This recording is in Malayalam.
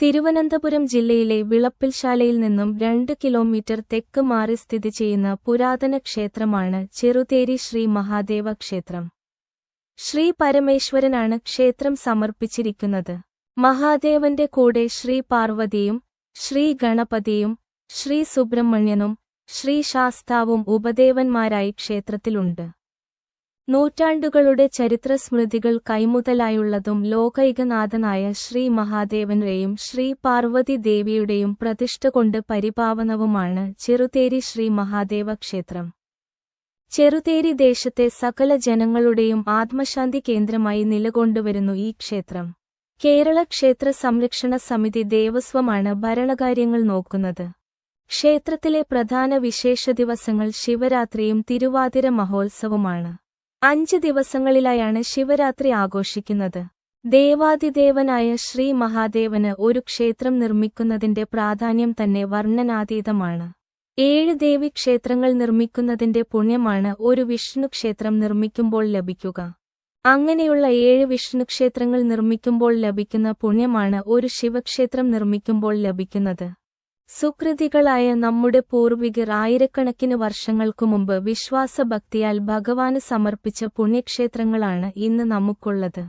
തിരുവനന്തപുരം ജില്ലയിലെ വിളപ്പിൽശാലയിൽ നിന്നും രണ്ട് കിലോമീറ്റർ തെക്ക് മാറി സ്ഥിതി ചെയ്യുന്ന പുരാതന ക്ഷേത്രമാണ് ചെറുതേരി ശ്രീ മഹാദേവ ക്ഷേത്രം. ശ്രീ പരമേശ്വരനാണ് ക്ഷേത്രം സമർപ്പിച്ചിരിക്കുന്നത്. മഹാദേവന്റെ കൂടെ ശ്രീ പാർവതിയും ശ്രീ ഗണപതിയും ശ്രീ സുബ്രഹ്മണ്യനും ശ്രീ ശാസ്താവും ഉപദേവന്മാരായി ക്ഷേത്രത്തിലുണ്ട്. നൂറ്റാണ്ടുകളുടെ ചരിത്ര സ്മൃതികൾ കൈമുതലായുള്ളതും ലോകൈകനാഥനായ ശ്രീ മഹാദേവന്റെയും ശ്രീ പാർവതി ദേവിയുടെയും പ്രതിഷ്ഠ കൊണ്ട് പരിപാവനവുമാണ് ചെറുതേരി ശ്രീ മഹാദേവ ക്ഷേത്രം ചെറുതേരി ദേശത്തെ സകല ജനങ്ങളുടെയും ആത്മശാന്തി കേന്ദ്രമായി നിലകൊണ്ടുവരുന്നു ഈ ക്ഷേത്രം. കേരള ക്ഷേത്ര സംരക്ഷണ സമിതി ദേവസ്വമാണ് ഭരണകാര്യങ്ങൾ നോക്കുന്നത്. ക്ഷേത്രത്തിലെ പ്രധാന വിശേഷ ദിവസങ്ങൾ ശിവരാത്രിയും തിരുവാതിര മഹോത്സവമാണ്. അഞ്ച് ദിവസങ്ങളിലായാണ് ശിവരാത്രി ആഘോഷിക്കുന്നത്. ദേവാതിദേവനായ ശ്രീ മഹാദേവന് ഒരു ക്ഷേത്രം നിർമ്മിക്കുന്നതിന്റെ പ്രാധാന്യം തന്നെ വർണനാതീതമാണ്. ഏഴ് ദേവി ക്ഷേത്രങ്ങൾ നിർമ്മിക്കുന്നതിന്റെ പുണ്യമാണ് ഒരു വിഷ്ണു ക്ഷേത്രം നിർമ്മിക്കുമ്പോൾ ലഭിക്കുക. അങ്ങനെയുള്ള ഏഴ് വിഷ്ണു ക്ഷേത്രങ്ങൾ നിർമ്മിക്കുമ്പോൾ ലഭിക്കുന്ന പുണ്യമാണ് ഒരു ശിവക്ഷേത്രം നിർമ്മിക്കുമ്പോൾ ലഭിക്കുന്നത്. സുകൃതികളായ നമ്മുടെ പൂർവികർ ആയിരക്കണക്കിന് വർഷങ്ങൾക്കു മുമ്പ് വിശ്വാസഭക്തിയാൽ ഭഗവാന് സമർപ്പിച്ച പുണ്യക്ഷേത്രങ്ങളാണ് ഇന്ന് നമുക്കുള്ളത്.